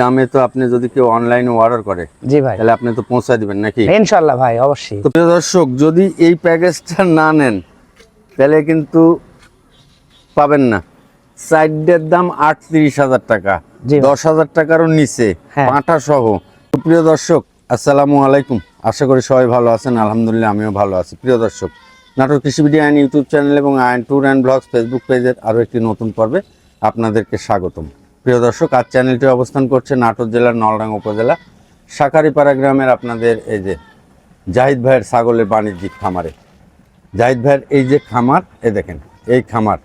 দামে তো আপনি যদি কেউ অনলাইনে অর্ডার করে জি ভাই। তাহলে আপনি তো পৌঁছায় দিবেন নাকি? ইনশাল্লাহ ভাই অবশ্যই। তো প্রিয় দর্শক যদি এই প্যাকেজটা না নেন তাহলে কিন্তু পাবেন না। সাইডের দাম আটত্রিশ হাজার টাকা। দশ হাজার টাকারও নিচে হ্যাঁ। পাঁঠা সহ প্রিয় দর্শক আসসালামু আলাইকুম। আশা করি সবাই ভালো আছেন আলহামদুলিল্লাহ আমিও ভালো আছি। প্রিয় দর্শক নাটোর কৃষি ভিডিও আইন ইউটিউব চ্যানেল এবং আইন ট্যুর অ্যান্ড ব্লগস ফেসবুক পেজের আরও একটি নতুন পর্বে আপনাদেরকে স্বাগতম। প্রিয় দর্শক আজ চ্যানেলটি অবস্থান করছে নাটোর জেলার নলডাঙ্গা উপজেলা শাকারিপাড়া গ্রামের আপনাদের এই যে জাহিদ ভাইয়ের ছাগলের বাণিজ্যিক খামারে। জাহিদ ভাইয়ের এই যে খামার এ দেখেন এই খামার।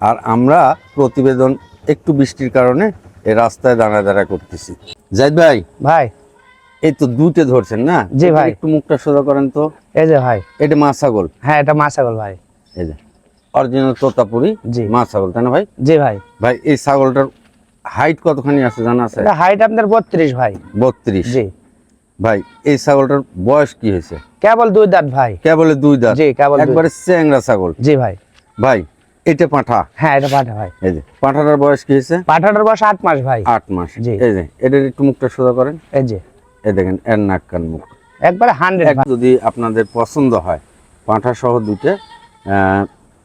আর আমরা প্রতিবেদন একটু বৃষ্টির কারণে এ রাস্তায় দাঁড়া দাঁড়া করতেছি। জাহিদ ভাই ভাই। এই তো দুটে ধরছেন না? জি ভাই। একটু মুখটা সোজা করেন তো। এই যে ভাই। এটা মা ছাগল? হ্যাঁ এটা মা ছাগল ভাই। এই যে অরিজিনাল তোতাপুরি জি। মা ছাগল তাই না ভাই? জি ভাই। ভাই এই ছাগলটার হাইট কতখানি আছে জানা আছে? এটা হাইট আপনার বত্রিশ ভাই। বত্রিশ। জি। ভাই এই ছাগলটার বয়স কি হয়েছে? কেবল দুই দাঁত ভাই। কেবল দুই দাঁত। জি কেবল একবারে চ্যাংরা ছাগল। জি ভাই। ভাই এটা পাঁঠা? হ্যাঁ এটা পাঠা ভাই। এই যে পাঁঠাটার বয়স কি হয়েছে? পাঠাটার বয়স আট মাস ভাই। আট মাস। জি। এই যে এটার একটু মুখটা সোজা করেন। এই যে। এই দেখেন এর নাক কান মুখ। একবারে হান্ড্রেড যদি আপনাদের পছন্দ হয় পাঁঠা সহ দুটো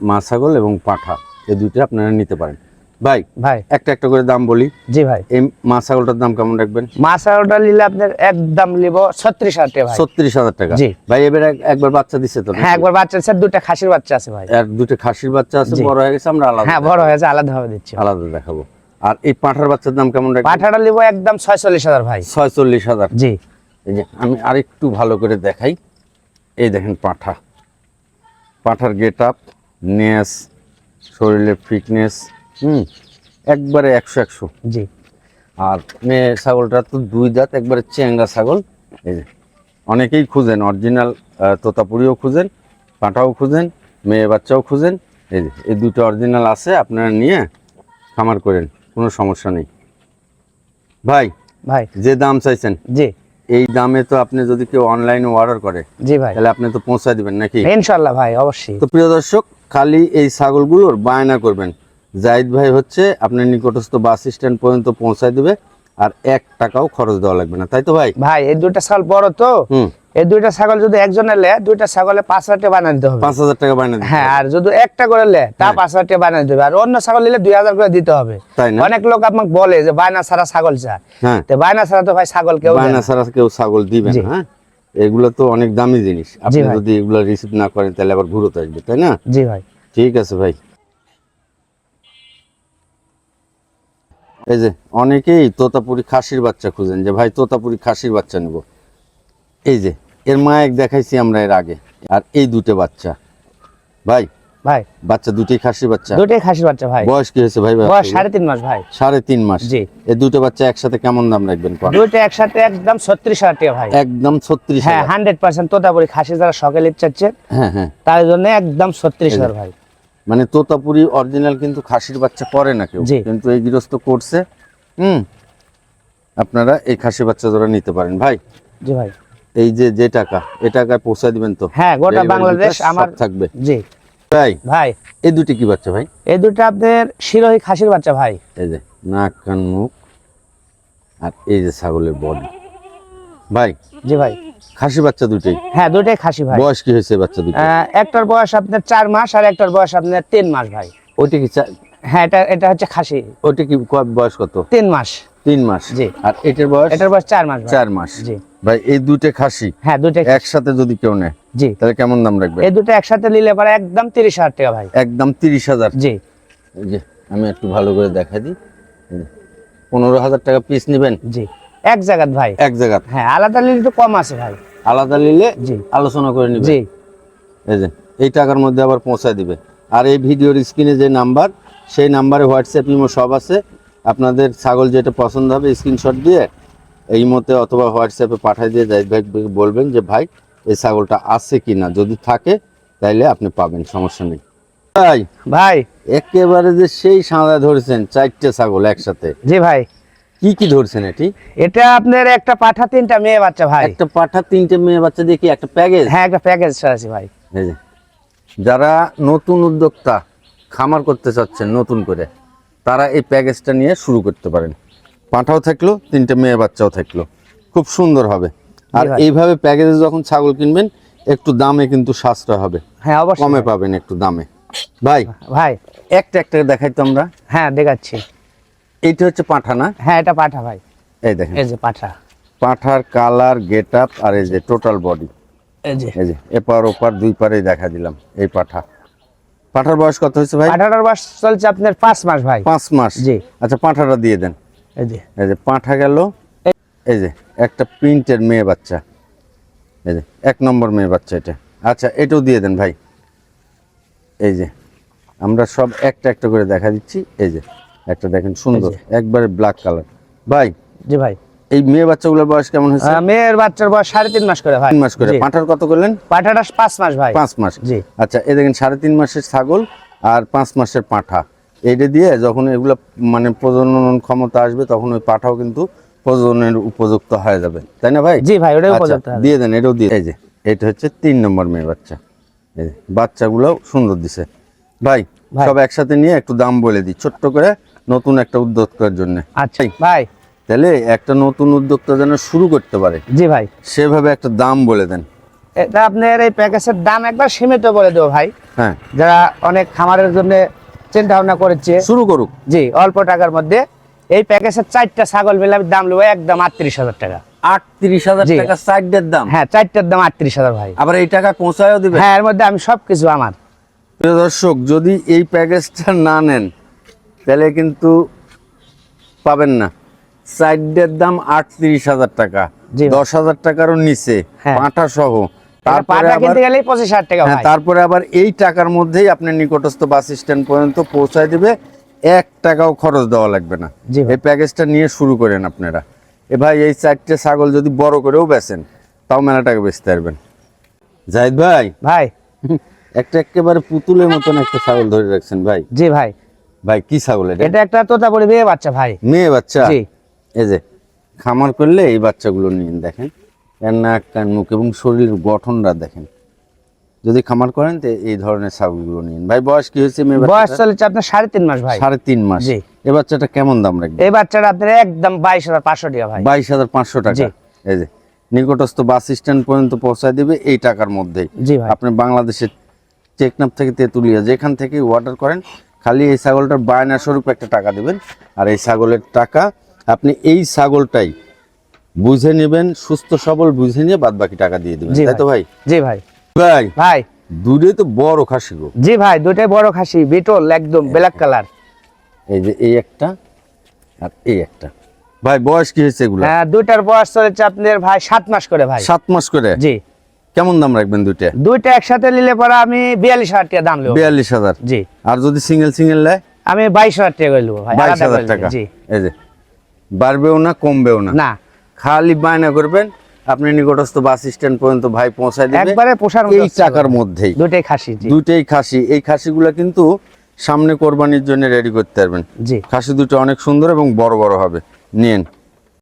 মা ছাগল এবং পাঁঠা এই দুটো আপনারা নিতে পারেন। ভাই ভাই। একটা একটা করে দাম বলি। জি ভাই। এই মা ছাগলটার দাম কেমন রাখবেন? মা ছাগলটা নিলে আপনার একদম নিব ছত্রিশ হাজার টাকা ছত্রিশ হাজার টাকা। জি। ভাই এবার একবার বাচ্চা দিছে তো হ্যাঁ একবার বাচ্চা আছে দুটা খাসির বাচ্চা আছে ভাই। আর দুটো খাসির বাচ্চা আছে বড় হয়ে গেছে আমরা আলাদা হ্যাঁ বড় হয়েছে আলাদা ভাবে দিচ্ছি। আলাদা দেখাবো। আর এই পাঁঠার বাচ্চার দাম কেমন রাখবেন? পাঠাটা নিব একদম ছয়চল্লিশ হাজার ভাই। ছয়চল্লিশ হাজার। জি। এই যে আমি আরেকটু ভালো করে দেখাই। এই দেখেন পাঁঠা। পাঁঠার গেট আপ নেস শরীরের ফিটনেস হুম একবারে একশো একশো। জি। আর মেয়ে ছাগলটা তো দুই দাঁত একবারে চেঙ্গা ছাগল। এই যে অনেকেই খুঁজেন অরিজিনাল তোতাপুরিও খুঁজেন পাঁঠাও খুঁজেন মেয়ে বাচ্চাও খুঁজেন। এই যে এই দুটো অরিজিনাল আছে আপনারা নিয়ে খামার করেন কোনো সমস্যা নেই। ভাই ভাই। যে দাম চাইছেন জি। এই দামে তো আপনি যদি কেউ অনলাইনে অর্ডার করে জি ভাই। তাহলে আপনি তো পৌঁছায় দিবেন নাকি? ইনশাল্লাহ ভাই অবশ্যই। তো প্রিয় দর্শক খালি এই ছাগলগুলোর বায়না করবেন। জাহিদ ভাই হচ্ছে আপনার নিকটস্থ বাস স্ট্যান্ড পর্যন্ত পৌঁছায় দিবে আর এক টাকাও খরচ দেওয়া লাগবে না। তাই তো ভাই? ভাই এই দুইটা ছাগল বড় তো। এই দুইটা ছাগল যদি একজনে লে দুইটা ছাগলে পাঁচ হাজার টাকা বানিয়ে দিতে হবে। পাঁচ হাজার টাকা দিতে হ্যাঁ আর যদি একটা করে লে তা পাঁচ হাজার টাকা বানিয়ে দিতে আর অন্য ছাগল নিলে দুই হাজার করে দিতে হবে। তাই না? অনেক লোক আপনাকে বলে যে বায়না ছাড়া ছাগল চায়। হ্যাঁ। তো বায়না ছাড়া তো ভাই ছাগল কেউ বায়না। ছাড়া কেউ ছাগল দিবে না হ্যাঁ? এগুলো তো অনেক দামি জিনিস। আপনি যদি এগুলো রিসিভ না করেন তাহলে আবার ঘুরতে আসবে তাই না? জি ভাই। ঠিক আছে ভাই। এই যে অনেকেই তোতাপুরি খাসির বাচ্চা খুঁজেন যে ভাই তোতাপুরি খাসির বাচ্চা নেব। এই যে এর মায়ের দেখাইছি আমরা এর আগে আর এই দুটো বাচ্চা। ভাই ভাই। বাচ্চা দুটোই খাসির বাচ্চা? দুইটাই খাসির বাচ্চা ভাই। বয়স কি হয়েছে ভাই? ভাই বয়স সাড়ে তিন মাস ভাই। সাড়ে তিন মাস। জি। এই দুটো বাচ্চা একসাথে কেমন দাম রাখবেন? দুইটা একসাথে একদম ছত্রিশ হাজার টাকা ভাই। একদম ছত্রিশ হ্যাঁ হান্ড্রেড পার্সেন্ট তোতাপুরি খাসি যারা সকালে চাচ্ছে হ্যাঁ হ্যাঁ। তার জন্য একদম ছত্রিশ হাজার ভাই। মানে তোতাপুরি অরিজিনাল কিন্তু খাসির বাচ্চা করে না কেউ। কিন্তু এই গৃহস্থ করছে হুম? আপনারা এই খাসি বাচ্চা ধরে নিতে পারেন। ভাই জি ভাই। এই যে যে টাকা এ টাকায় পৌঁছায় দিবেন তো? হ্যাঁ গোটা বাংলাদেশ আমার থাকবে। জি। ভাই ভাই। এই দুটি কি বাচ্চা ভাই? এই দুটো আপনাদের শিরোহী খাসির বাচ্চা ভাই। এই যে নাক কান মুখ আর এই যে ছাগলের বডি ভাই জি ভাই। খাসি বাচ্চা দুটোই হ্যাঁ দুটাই খাসি ভাই। বয়স কি হয়েছে বাচ্চা দুটো একটার বয়স আপনার চার মাস আর একটার বয়স আপনার তিন মাস ভাই। ওইটা কি হ্যাঁ এটা এটা হচ্ছে খাসি। ওইটা কি বয়স কত? তিন মাস। তিন মাস। জি। আর এটার বয়স? এটার বয়স চার মাস। চার মাস। জি। ভাই এই দুটো খাসি হ্যাঁ দুটাই একসাথে যদি কেউ নেয় জি। তাহলে কেমন দাম রাখবে? এই দুটো একসাথে নিলে পরে একদম তিরিশ হাজার টাকা ভাই। একদম তিরিশ হাজার। জি। যে আমি একটু ভালো করে দেখা দিই। পনেরো হাজার টাকা পিস নেবেন? জি। এক জায়গাত ভাই। এক জায়গা হ্যাঁ আলাদা নিলে তো কম আছে ভাই। আলাদা নিলে জি। আলোচনা করে নিবে। জি। এই যে এই টাকার মধ্যে আবার পৌঁছায় দিবে। আর এই ভিডিওর স্ক্রিনে যে নাম্বার সেই নাম্বারে হোয়াটসঅ্যাপ ইমো সব আছে। আপনাদের ছাগল যেটা পছন্দ হবে স্ক্রিনশট দিয়ে এই মতে অথবা হোয়াটসঅ্যাপে পাঠিয়ে দিয়ে জাহিদ ভাই বলবেন যে ভাই এই ছাগলটা আছে কি না যদি থাকে তাইলে আপনি পাবেন সমস্যা নেই। ভাই ভাই। একেবারে যে সেই সাদা ধরেছেন চারটে ছাগল একসাথে। জি ভাই। কি কি ধরছেন এটি? এটা আপনার একটা পাঠা তিনটা মেয়ে বাচ্চা ভাই। একটা পাঠা তিনটে মেয়ে বাচ্চা দিয়ে কি একটা প্যাকেজ হ্যাঁ একটা প্যাকেজ আছে ভাই। যারা নতুন উদ্যোক্তা খামার করতে চাচ্ছেন নতুন করে তারা এই প্যাকেজটা নিয়ে শুরু করতে পারেন। পাঁঠাও থাকল তিনটে মেয়ে বাচ্চাও থাকল। খুব সুন্দর হবে। আর এইভাবে প্যাকেজে যখন ছাগল কিনবেন একটু দামে কিন্তু সাশ্রয় হবে। হ্যাঁ অবশ্যই। কমে পাবেন একটু দামে। ভাই ভাই। একটা একটা দেখাই তো আমরা। হ্যাঁ দেখাচ্ছি। এইটা হচ্ছে পাঁঠা না? হ্যাঁ এটা পাঠা ভাই। এই দেখেন। এই যে পাঠা। পাঁঠার কালার গেট আপ আর এই যে টোটাল বডি। এই যে। এই যে এপার ওপার দুই পারেই দেখা দিলাম এই পাঠা। পাঠার বয়স কত হয়েছে ভাই? পাঠাটার বয়স চলছে আপনার পাঁচ মাস ভাই। পাঁচ মাস? জি। আচ্ছা পাঁঠাটা দিয়ে দেন। এই যে। এই যে পাঁঠা গেল। এই যে একটা প্রিন্টের মেয়ে বাচ্চা। এই যে এক নম্বর মেয়ে বাচ্চা এটা। আচ্ছা এটাও দিয়ে দেন ভাই। এই যে আমরা সব একটা একটা করে দেখা দিচ্ছি। এই যে একটা দেখেন সুন্দর একবারে ব্ল্যাক কালার ভাই জি ভাই। এই মেয়ে বাচ্চাগুলোর বয়স কেমন হয়েছে? মেয়ের বাচ্চার বয়স সাড়ে তিন মাস করে ভাই। তিন মাস করে। পাঁঠার কত করলেন? পাঠাটা পাঁচ মাস ভাই। পাঁচ মাস। জি। আচ্ছা এ দেখেন সাড়ে তিন মাসের ছাগল আর পাঁচ মাসের পাঁঠা। এইটা দিয়ে যখন এগুলো মানে প্রজনন ক্ষমতা আসবে তখন ওই পাঁঠাও কিন্তু প্রজননের উপযুক্ত হয়ে যাবে। তাই না ভাই? জি ভাই ওটাই আচ্ছা, উপযুক্ত দিয়ে দেন এটাও দিয়ে এই যে এটা হচ্ছে তিন নম্বর মেয়ে বাচ্চা। এই বাচ্চাগুলো সুন্দর দিছে। ভাই ভাই। সব একসাথে নিয়ে একটু দাম বলে দিই। ছোট্ট করে নতুন একটা উদ্যোক্তার জন্য। আচ্ছা ভাই। তাহলে একটা নতুন উদ্যোক্তা যেন শুরু করতে পারে। জি ভাই। সেভাবে একটা দাম বলে দেন। এটা আপনার এই প্যাকেজের দাম একবার সীমিত বলে দেবো ভাই। হ্যাঁ। যারা অনেক খামারের জন্য চিন্তা ভাবনা করেছে শুরু করুক। জি অল্প টাকার মধ্যে এই প্যাকেজের চারটা ছাগল মিলে আমি দাম নেব একদম আটত্রিশ হাজার টাকা। আটত্রিশ হাজার। টাকা সাইডের দাম? হ্যাঁ চারটার দাম আটত্রিশ হাজার ভাই। আবার এই টাকা পৌঁছায়ও দিবে হ্যাঁ এর মধ্যে আমি সবকিছু আমার। প্রিয় দর্শক যদি এই প্যাকেজটা না নেন তাহলে কিন্তু পাবেন না। সাইডের দাম আটত্রিশ হাজার টাকা। দশ হাজার টাকারও নিচে হ্যাঁ। পাঁঠা সহ। তারপরে আবার হ্যাঁ, তারপরে আবার এই টাকার মধ্যেই আপনার নিকটস্থ বাস স্ট্যান্ড পর্যন্ত পৌঁছায় দিবে। এক টাকাও খরচ দেওয়া লাগবে না। এই প্যাকেজটা নিয়ে শুরু করেন আপনারা। এ ভাই এই চারটে ছাগল যদি বড় করেও বেচেন তাও মেলা টাকা বেচতে পারবেন। জাহিদ ভাই ভাই। একটা একেবারে পুতুলের মতন একটা ছাগল ধরে রাখছেন ভাই। জি ভাই। ভাই কি ছাগল এটা? এটা একটা তোতাপুরি বিয়ে বাচ্চা ভাই। মেয়ে বাচ্চা? জি। এই যে খামার করলে এই বাচ্চাগুলো নিন দেখেন। এর নাক কান মুখ এবং শরীর গঠনটা দেখেন। যদি খামার করেন তো এই ধরনের ছাগলগুলো নিন। ভাই বয়স কি হয়েছে মেয়ে বয়স? চলেছে আপনার সাড়ে তিন মাস ভাই। সাড়ে তিন মাস। জি। এই বাচ্চাটা কেমন দাম রাখবে এই বাচ্চাটা আপনার একদম বাইশ হাজার পাঁচশো টাকা ভাই। বাইশ হাজার পাঁচশো টাকা। জি। এই যে নিকটস্থ বাস স্ট্যান্ড পর্যন্ত পৌঁছায় দিবে এই টাকার মধ্যেই। জি ভাই। আপনি বাংলাদেশের টেকনাফ থেকে তেঁতুলিয়া যেখান থেকে অর্ডার করেন খালি এই ছাগলটার বায়না স্বরূপ একটা টাকা দেবেন। আর এই ছাগলের টাকা আপনি এই ছাগলটাই বুঝে নেবেন সুস্থ সবল বুঝে নিয়ে বাদ বাকি টাকা দিয়ে দেবেন। তাই তো ভাই। জি ভাই। ভাই ভাই। দুটোই তো বড় খাসি গো। জি ভাই দুটাই বড় খাসি বিটল একদম ব্ল্যাক কালার। এই যে এই একটা আর এই একটা। ভাই বয়স কি হয়েছে এগুলো? হ্যাঁ দুটার বয়স চলেছে আপনার ভাই সাত মাস করে ভাই। সাত মাস করে? জি। কেমন দাম রাখবেন দুইটা? দুইটা একসাথে নিলে পরে আমি বিয়াল্লিশ হাজার টাকা দাম নেব। বিয়াল্লিশ হাজার? জি। আর যদি সিঙ্গেল সিঙ্গেল নেয়? আমি বাইশ হাজার টাকা করে নেব বাইশ হাজার টাকা। জি। এই যে বাড়বেও না কমবেও না? না। খালি বায়না করবেন আপনি নিকটস্থ বাস স্ট্যান্ড পর্যন্ত ভাই পৌঁছায় দিবে। একবারে পোষার এই টাকার মধ্যেই। দুইটাই খাসি জি। দুইটাই খাসি। এই খাসিগুলো কিন্তু সামনে কোরবানির জন্য রেডি করতে পারবেন। জি। খাসি দুটো অনেক সুন্দর এবং বড় বড় হবে। নিন